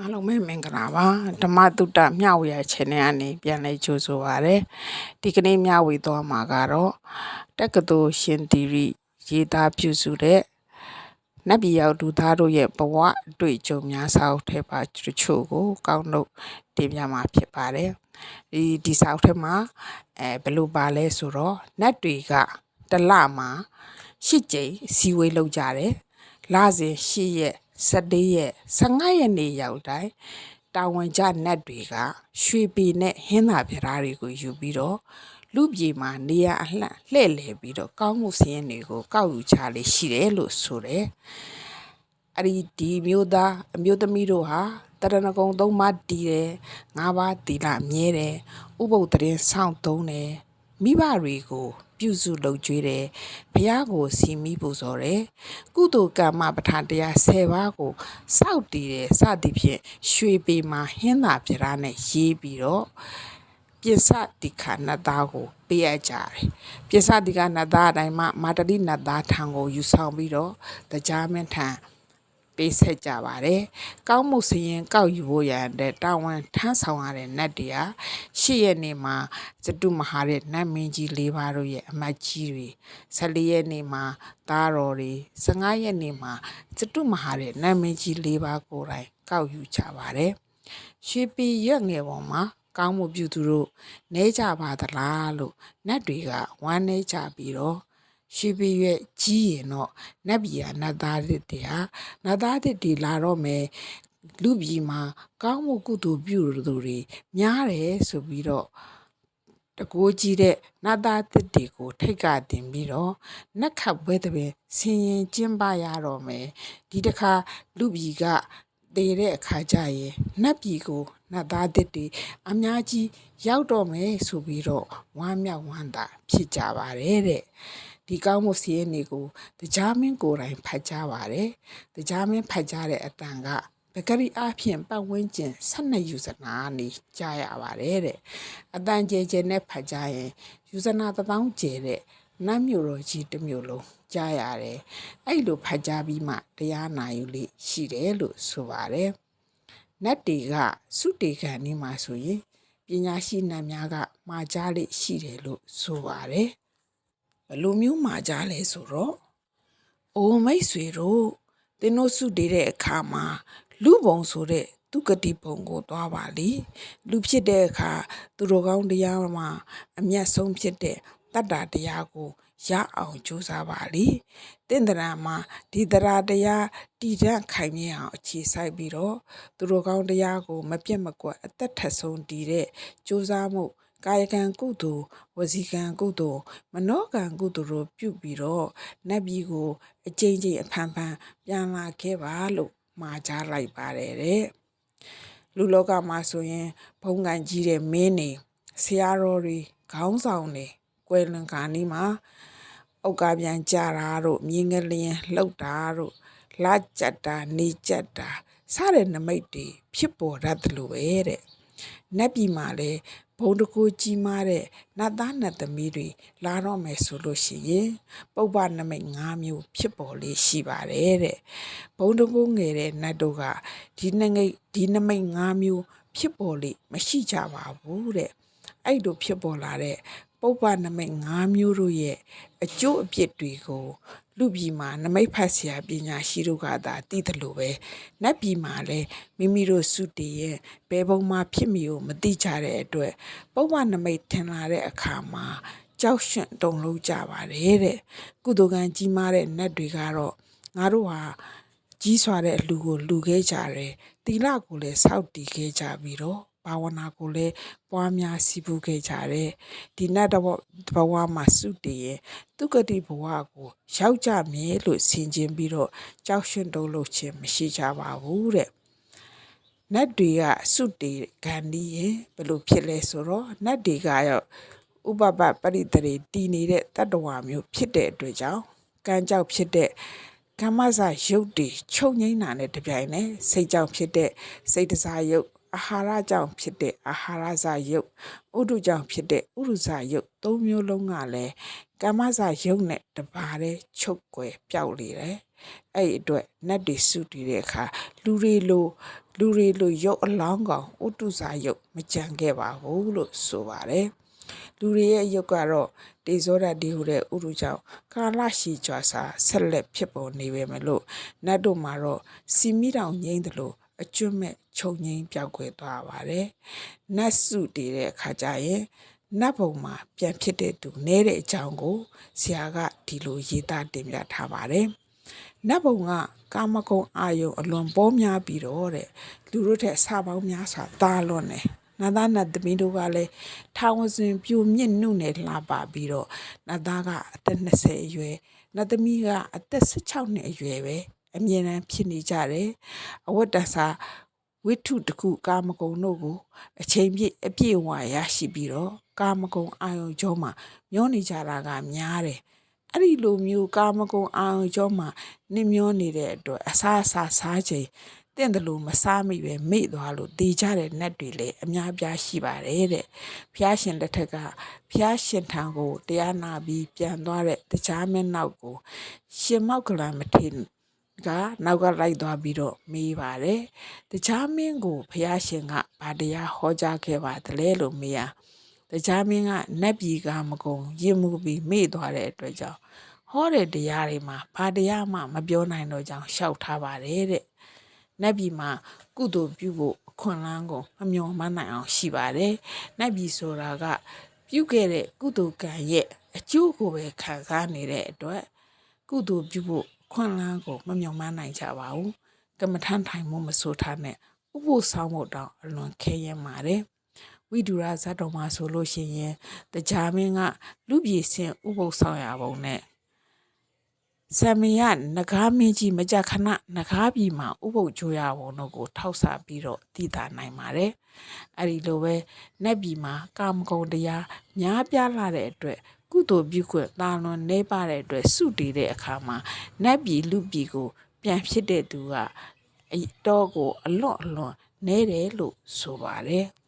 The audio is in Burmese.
အားလုံးပဲမင်္ဂလာပါဓမ္မတုတ္တမျှဝေရ channel ကနေပြန်လည်ကြိုဆိုပါရစေဒီကနေ့မျှဝေသွားမှာကတော့တက္ကသိုလ်ရှင်သီရိရေးသားပြုစုတဲ့နတ်ပြည်ရောက်သူသားတို့ရဲ့ဘဝအတွေ့အကြုံများစာအုပ်ထဲပါတချို့ကိုကောက်နှုတ်တင်ပြမှာဖြစ်ပါတယ်ဒီဒီစာအုပ်ထဲမှာအဲဘယ်လိုပါလဲဆိုတော့နတ်တွေကတစ်လမှာရှစ်ကြိမ်စီဝေးလောက်ကြတယ်လစဉ်ရှစ်ရက် 14ရက်15ရက်နေ့ရောက်တိုင်းတာဝန်ကျနတ်တွေကရွှေပေနဲ့ဟင်းသာပြဓာတွေကိုယူပြီးတော့လူပြည်မှာနေရအလှလှဲ့လေပြီးတော့ကောင်းမှုစည်းရင်တွေကိုကောက်ယူချလေးရှိတယ်လို့ဆိုတယ်အဲ့ဒီဒီမျိုးသားအမျိုးသမီးတို့ဟာတရဏဂုံသုံးပါးတည်တယ်ငါးပါးတီလာမြဲတယ်ဥပုပ်တရင်ဆောင်းသုံးတယ်မိဘတွေကို ပြုစုလုပ်ကြွေးတယ်ဘုရားကိုစီမိပူဇော်တယ်ကုသိုလ်ကမ္မပဋ္ဌာန်းတရား10ပါးကိုစောက်တည်တယ်စသည်ဖြင့်ရွှေပေမှာဟင်းသာပြရားနဲ့ရေးပြီးတော့ပြစ္ဆတိခဏသားကိုပေးရကြတယ်ပြစ္ဆတိခဏသားအတိုင်းမှာမာတတိနတ်သားထံကိုယူဆောင်ပြီးတော့တရားမင်းထံ ပေးဆက်ကြပါတယ်။ကောင်းမှုစရင်ကောက်ယူဖို့ရတဲ့တာဝန်ထမ်းဆောင်ရတဲ့နတ်တရားရှစ်ရက်နေ့မှာဇတုမဟာတဲ့နတ်မင်းကြီး၄ပါးတို့ရဲ့အမတ်ကြီးတွေ14ရက်နေ့မှာသားတော်တွေ15ရက်နေ့မှာဇတုမဟာတဲ့နတ်မင်းကြီး၄ပါးကိုယ်တိုင်ကောက်ယူကြပါတယ်။ရွှေပီရွက်ငယ်ပေါ်မှာကောင်းမှုပြုသူတို့နဲကြပါသလားလို့နတ်တွေကဝမ်းနေကြပြီးတော့ ရွှေပီရွက်ကြီးရင်တော့နတ်ပြည်ကနတ်သားတွေဟာနတ်သားတွေလာတော့မယ်လူပြည်မှာကောင်းမှုကုသိုလ်ပြုသူတွေများတယ်ဆိုပြီးတော့တကိုးကြီးတဲ့နတ်သားတစ်တွေကို ထိတ်ကတင်ပြီးတော့နက်ခတ်ပွဲတဲ့ပင်ဆင်ရင်ကျင်းပရတော့မယ်ဒီတခါလူပြည်က တည်တဲ့အခါကျရင်နတ်ပြည်ကိုနတ်သားတစ်တွေအများကြီးရောက်တော့မယ်ဆိုပြီးတော့ဝမ်းမြောက်ဝမ်းသာဖြစ်ကြပါတယ်တဲ့ဒီကောင်းမှုစီးရင်တွေကိုတရားမင်းကိုယ်တိုင်ဖတ်ကြပါတယ်တရားမင်းဖတ်ကြတဲ့အတန်ကပဂရိအဖြစ်ပတ်ဝန်းကျင်12ယူဇနာနေကြားရပါတယ်တဲ့အတန်ကျဲကျဲနဲ့ဖတ်ကြရင်ယူဇနာတစ်ပေါင်းကျဲတဲ့ နတ်မြို့တော်ကြီးတစ်မြို့လုံးကြားရတယ်အဲ့လိုဖတ်ကြပြီးမှတရားနာယူလေးရှိတယ်လို့ဆိုပါတယ်နတ်တွေကစုတေခံနေမှာဆိုရင်ပညာရှိနတ်များကမှာကြားလေးရှိတယ်လို့ဆိုပါတယ်ဘယ်လိုမျိုးမှာကြားလဲဆိုတော့အိုမိတ်ဆွေတို့သင်တို့စုတည်တဲ့အခါမှာလူပုံဆိုတဲ့သူကတိပုံကိုသွားပါလေလူဖြစ်တဲ့အခါသူတော်ကောင်းတရားမှာအမျက်ဆုံးဖြစ်တဲ့ တတ္တာတရားကိုရအောင်ကြိုးစားပါလေတင့်တရာမှာဒီတရားတရားတည်တံ့ခိုင်မြဲအောင်အခြေစိုက်ပြီးတော့သူတော်ကောင်းတရားကို မပြတ်မကွက်အသက်ထက်ဆုံးတည်တဲ့ကြိုးစားမှုကာယကံကုသိုလ်ဝစီကံကုသိုလ်မနောကံကုသိုလ်တို့ပြုပြီးတော့နတ်ပြည်ကို အကျဉ်းချင်းအဖန်ဖန်ပြန်လာခဲ့ပါလို့မှာကြားလိုက်ပါတယ်တဲ့လူလောကမှာဆိုရင်ဘုံကန်ကြီးတဲ့မင်းနေဆရာတော်တွေခေါင်းဆောင်တွေ ကွယ်လွန်ကာနီးမှာအုတ်ကပြန်ကြတာတို့မြင်းငလျင်လှုပ်တာတို့လာကြက်တာနေကြက်တာစတဲ့နမိတ်တွေဖြစ်ပေါ်တတ်တယ်လို့ပဲတဲ့နတ်ပြည်မှာလည်းဘုံတကူကြီးမားတဲ့နတ်သားနတ်သမီးတွေလာတော့မယ်ဆိုလို့ရှိရင်ပုပ္ပနမိတ်၅မျိုးဖြစ်ပေါ်လေးရှိပါတယ်တဲ့ဘုံတကူငယ်တဲ့နတ်တို့ကဒီနမိတ်ဒီနမိတ်၅မျိုးဖြစ်ပေါ်လေးမရှိကြပါဘူးတဲ့အဲ့လိုဖြစ်ပေါ်လာတဲ့ ပုပ္ပနမိတ်၅မျိုးတို့ရဲ့အကျိုးအပြစ်တွေကို လူပြည်မှာနမိတ်ဖတ်ဆရာပညာရှိတို့ကသာသိတယ်လို့ပဲနတ်ပြည်မှာလည်းမိမိတို့စုတည်ရဲ့ဘယ်ဘုံမှာဖြစ်မီကိုမသိကြတဲ့အတွက်ပုပ္ပနမိတ်ထင်လာတဲ့အခါမှာကြောက်ရွံ့တုန်လှုပ်ကြပါတယ်တဲ့ကုသိုလ်ကံကြီးမားတဲ့နတ်တွေကတော့ငါတို့ဟာကြီးစွာတဲ့အလူကိုလူခဲ့ကြတယ်တီလကိုလည်းစောက်တီခဲ့ကြပြီးတော့ ဘာဝနာကိုလည်းပွားများစီးပူးခဲ့ကြတယ်ဒီနတ်တဘဝမှာစုတည်ရင်သူကတိဘဝကိုရောက်ကြမယ်လို့ဆင်ခြင်ပြီးတော့ကြောက်ရွံ့တုံးလို့ခြင်းမရှိကြပါဘူးတဲ့နတ်တွေကစုတည်ဂန္ဒီရင်ဘယ်လိုဖြစ်လဲဆိုတော့နတ်တွေကရောဥပပပရိတရေတည်နေတဲ့တတ္တဝါမျိုးဖြစ်တဲ့အတွက်ကြောင့်ကံကြောက်ဖြစ်တဲ့ကမ္မဇရုပ်တွေချုပ်ငိမ့်တာနဲ့တပြိုင်နက်စိတ်ကြောင့်ဖြစ်တဲ့စိတ်တစားရုပ် အာဟာရကြောင့်ဖြစ်တဲ့အာဟာရဇယုတ်ဥဒုကြောင့်ဖြစ်တဲ့ဥရုဇယုတ်သုံးမျိုးလုံးကလည်းကာမဇယုတ်နဲ့တပါးတည်းချုပ်ွယ်ပျောက်လေတယ်အဲ့ဒီအတွက်နတ်တွေစုတည်တဲ့အခါလူတွေလိုလူတွေလိုရုပ်အလောင်းကောင်ဥတုစာရုပ်မကြံခဲ့ပါဘူးလို့ဆိုပါတယ်လူတွေရဲ့ရုပ်ကတော့တေဇောဓာတ်ဒီဟုတဲ့ဥရုကြောင့်ကာလရှည်ကြွာစာဆက်လက်ဖြစ်ပေါ်နေပေမဲ့လို့နတ်တို့မှာတော့စီမီတောင်ငိမ့်တယ်လို့ အကျွတ်မဲ့ခြုံငိမ့်ပြောက်ွယ်သွားပါတယ်နတ်စုတည်တဲ့အခါကျရင်နတ်ဘုံမှာပြန်ဖြစ်တဲ့သူနဲတဲ့အကြောင်းကိုဆရာကဒီလိုရေးသားတင်ပြထားပါတယ်နတ်ဘုံကကာမဂုဏ်အာယုံအလွန်ပေါများပြီးတော့တဲ့လူတို့ထက်ဆပေါင်းများစွာတာလွန်တယ်နတ်သားနတ်သမီးတို့ကလည်းထာဝစဉ်ပြူမြင့်နှုတ်နဲ့လှပပြီးတော့နတ်သားကအသက်20အရွယ်နတ်သမီးကအသက်16နှစ်အရွယ်ပဲ အမြဲတမ်းဖြစ်နေကြတယ်အဝတ်တန်စာဝိထုတစ်ခုကာမဂုဏ်တို့ကိုအချိန်ပြည့်အပြည့်အဝရရှိပြီးတော့ကာမဂုဏ်အာယုံကျောမှာမျောနေကြတာကများတယ်အဲ့ဒီလိုမျိုးကာမဂုဏ်အာရုံကျောမှာနစ်မျောနေတဲ့အတွက်အစားအစာစားချိန်တင့်တယ်လို့မစားမိပဲမေ့သွားလို့တေးကြတဲ့နတ်တွေလည်းအများပြားရှိပါတယ်တဲ့ဖျားရှင်လက်ထက်ကဖျားရှင်ထံကိုတရားနာပြီးပြန်သွားတဲ့တခြားမင်းနောက်ကိုရှင်မောက်ကလန်မထေ ကနောက်ကလိုက်သွားပြီးတော့မေးပါတယ်တခြားမင်းကိုဖျားရှင်ကဗာတရားဟောကြားခဲ့ပါတလဲလို့မေးရတရားမင်းကနတ်ပြည်ကမကုံရင်မှုပြီးမေ့သွားတဲ့အတွက်ကြောင့်ဟောတဲ့တရားတွေမှာဘာတရားမှမပြောနိုင်တော့ကြောင်းရှောက်ထားပါတယ်တဲ့နတ်ပြည်မှာကုသိုလ်ပြုဖို့အခွင့်အလမ်းကိုမမျှော်မှန်းနိုင်အောင်ရှိပါတယ်နတ်ပြည်ဆိုတာကပြုခဲ့တဲ့ကုသိုလ်ကံရဲ့အကျိုးကိုပဲခံစားနေတဲ့အတွက်ကုသိုလ်ပြုဖို့အ ခွင့်အလမ်းကိုမမျှော်မှန်းနိုင်ကြပါဘူးကမ္မထမ်းထိုင်မှုမဆိုထားနဲ့ဥပုသ်ဆောင်ဖို့တောင်အလွန်ခဲယဉ်ပါတယ်ဝိဒုရဇတ်တော်မှာဆိုလို့ရှိရင်တရားမင်းကလူပြည်စင်ဥပုသ်ဆောင်ရပုံနဲ့ဆံမီရနဂါမင်းကြီးမကြခဏနဂါပြည်မှာဥပုပ်ကြိုးရပုံတို့ကို ထောက်ဆပြီးတော့တည်တာနိုင်ပါတယ်။အဲဒီလိုပဲနတ်ပြည်မှာကာမဂုဏ်တရားများပြားလာတဲ့အတွက် ကုသိုလ်ပြုခွင့်တာလွန်နေပါတဲ့အတွက်စုတည်တဲ့အခါမှာနတ်ပြည်လူပြည်ကို ပြန်ဖြစ်တဲ့သူကအတော့ကိုအလွန်အလွန်နဲတယ်လို့ဆိုပါတယ်။